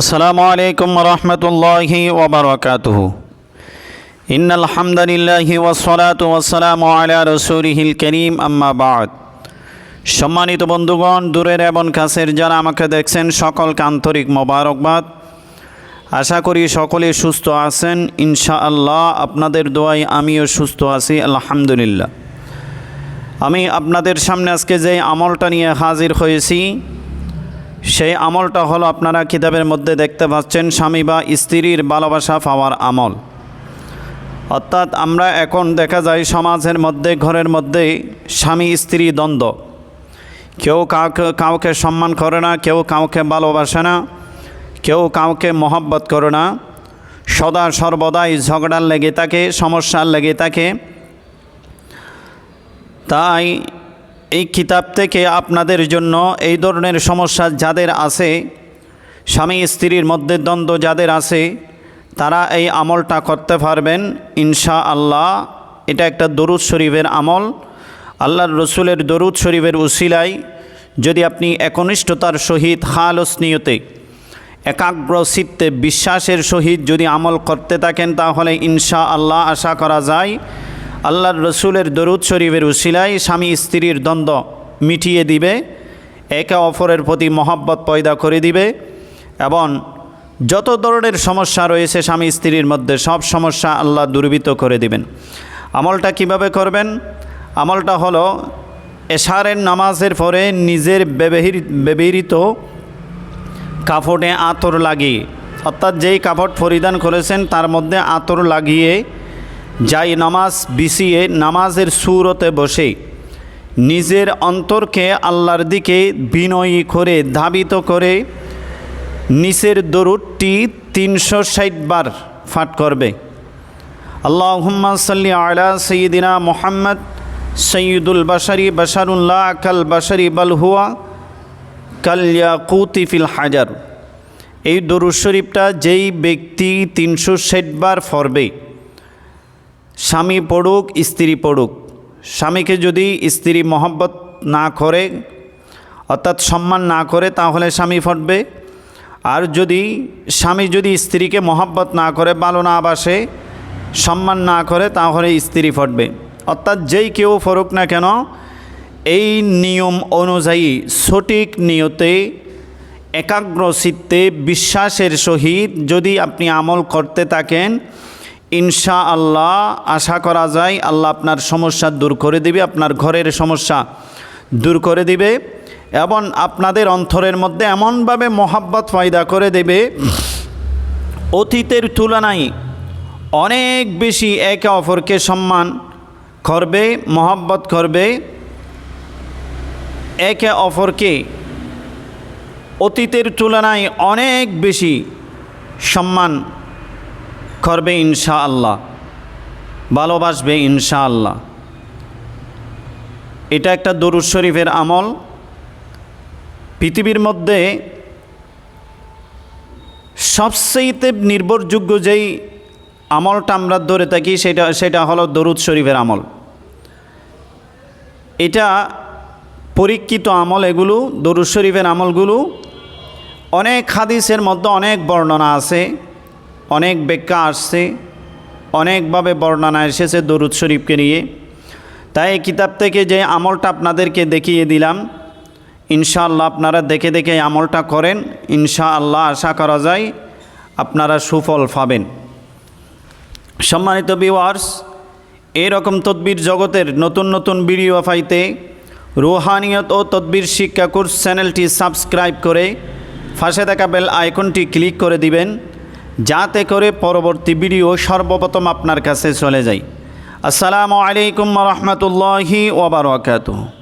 আসসালামু আলাইকুম রহমতুল্লাহি ওবরাকাতুহ ইন আলহামদুলিল্লাহি ওয়াসসালাতু ওয়াসসালামু আলা রাসূলিহিল করিম, আম্মা বাদ। সম্মানিত বন্ধুগণ, দূরের এবং কাছের যারা আমাকে দেখছেন, সকলকে আন্তরিক মোবারকবাদ। আশা করি সকলে সুস্থ আছেন। ইনশাআল্লাহ আপনাদের দোয়ায় আমিও সুস্থ আছি, আলহামদুলিল্লাহ। আমি আপনাদের সামনে আজকে যে আমলটা নিয়ে হাজির হয়েছি সেই আমলটা হলো আপনারা কিতাবের মধ্যে দেখতে পাচ্ছেন স্বামী বা স্ত্রীর ভালোবাসা পাওয়ার আমল। অর্থাৎ আমরা এখন দেখা যায় সমাজের মধ্যে, ঘরের মধ্যে স্বামী, স্ত্রী দ্বন্দ্ব। কেউ কাউকে কাউকে সম্মান করে না, কেউ কাউকে ভালোবাসে না, কেউ কাউকে মহব্বত করে না। সদা সর্বদাই ঝগড়ার লেগে থাকে, সমস্যার লেগে থাকে। তাই এই কিতাব থেকে আপনাদের জন্য এই ধরনের সমস্যা যাদের আছে, স্বামী স্ত্রীর মধ্যে দ্বন্দ্ব যাদের আছে, তারা এই আমলটা করতে পারবেন ইনশা আল্লাহ এটা একটা দরুদ শরীফের আমল। আল্লাহর রসুলের দরুদ শরীফের উসিলায় যদি আপনি একনিষ্ঠতার সহিত খালস নিয়তে, একাগ্র চিত্তে বিশ্বাসের সহিত যদি আমল করতে থাকেন, তাহলে ইনশা আল্লাহ আশা করা যায় আল্লাহর রসুলের দরুদ শরীফের উশিলায় স্বামী স্ত্রীর দ্বন্দ্ব মিটিয়ে দিবে, একে অপরের প্রতি মহব্বত পয়দা করে দিবে, এবং যত ধরনের সমস্যা রয়েছে স্বামী স্ত্রীর মধ্যে সব সমস্যা আল্লাহ দুর্বৃত করে দিবেন। আমলটা কীভাবে করবেন? আমলটা হলো এশারের নামাজের পরে নিজের ব্যবহৃত ব্যবহৃত কাপড়ে আতর লাগিয়ে, অর্থাৎ যেই কাপড় পরিধান করেছেন তার মধ্যে আতর লাগিয়ে যাই নামাজ বিছিয়ে নামাজের সুরতে বসে, নিজের অন্তরকে আল্লাহর দিকে বিনয়ী করে ধাবিত করে, নিচের দরুদটি তিনশো ষাট বার ফাট করবে। আল্লাহ সাল্লি আলা সঈদিনা মোহাম্মদ সঈদুল বাসারি বাসারুল্লাহ কাল বাসারি বাল হুয়া কালিয়া কুতিফিল হাজার। এই দরুদ শরীফটা যেই ব্যক্তি তিনশো ষাট বার ফরবে স্বামী পড়ুক, স্ত্রী পড়ুক। স্বামীকে যদি স্ত্রী মহব্বত না করে, অর্থাৎ সম্মান না করে, তাহলে স্বামী ফটবে। আর যদি স্বামী যদি স্ত্রীকে মহব্বত না করে ভালো না সম্মান না করে, তাহলে স্ত্রী ফটবে। অর্থাৎ যেই কেউ ফরুক না কেন, এই নিয়ম অনুযায়ী সঠিক নিয়তে একাগ্র চিত্তে বিশ্বাসের সহিত যদি আপনি আমল করতে থাকেন ইনশা আল্লাহ আশা করা যায় আল্লাহ আপনার সমস্যা দূর করে দিবে, আপনার ঘরের সমস্যা দূর করে দিবে এবং আপনাদের অন্তরের মধ্যে এমনভাবে মহাব্বত ফায়দা করে দেবে, অতীতের তুলনায় অনেক বেশি একে অপরকে সম্মান করবে, মহাব্বত করবে, একে অপরকে অতীতের তুলনায় অনেক বেশি সম্মান করবে ইনশা আল্লাহ ভালোবাসবে ইনশা আল্লাহ এটা একটা দরুদ শরীফের আমল। পৃথিবীর মধ্যে সবচেয়েতে নির্ভরযোগ্য যেই আমলটা আমরা ধরে থাকি, সেটা সেটা হলো দরুদ শরীফের আমল। এটা পরীক্ষিত আমল এগুলো, দরুদ শরীফের আমলগুলো। অনেক হাদিসের মধ্যে অনেক বর্ণনা আছে। অনেক ব্যাখ্যা আসছে, অনেকভাবে বর্ণনা এসেছে দরুদ শরীফকে নিয়ে। তাই এই কিতাব থেকে যে আমলটা আপনাদেরকে দেখিয়ে দিলাম, ইনশাআল্লাহ আপনারা দেখে দেখে আমলটা করেন, ইনশাআল্লাহ আশা করা যায় আপনারা সুফল পাবেন। সম্মানিত ভিওয়ার্স এরকম তদ্বির জগতের নতুন নতুন ভিডিও পাইতে রুহানিয়ত ও তদ্বির শিক্ষা কোর্স চ্যানেলটি সাবস্ক্রাইব করে ফাঁসে থাকা বেল আইকনটি ক্লিক করে দিবেন। যাতে করে পরবর্তী ভিডিও সর্বপ্রথম আপনার কাছে চলে যায়। আসসালামু আলাইকুম রহমতুল্লাহি ওবরাকাতুহ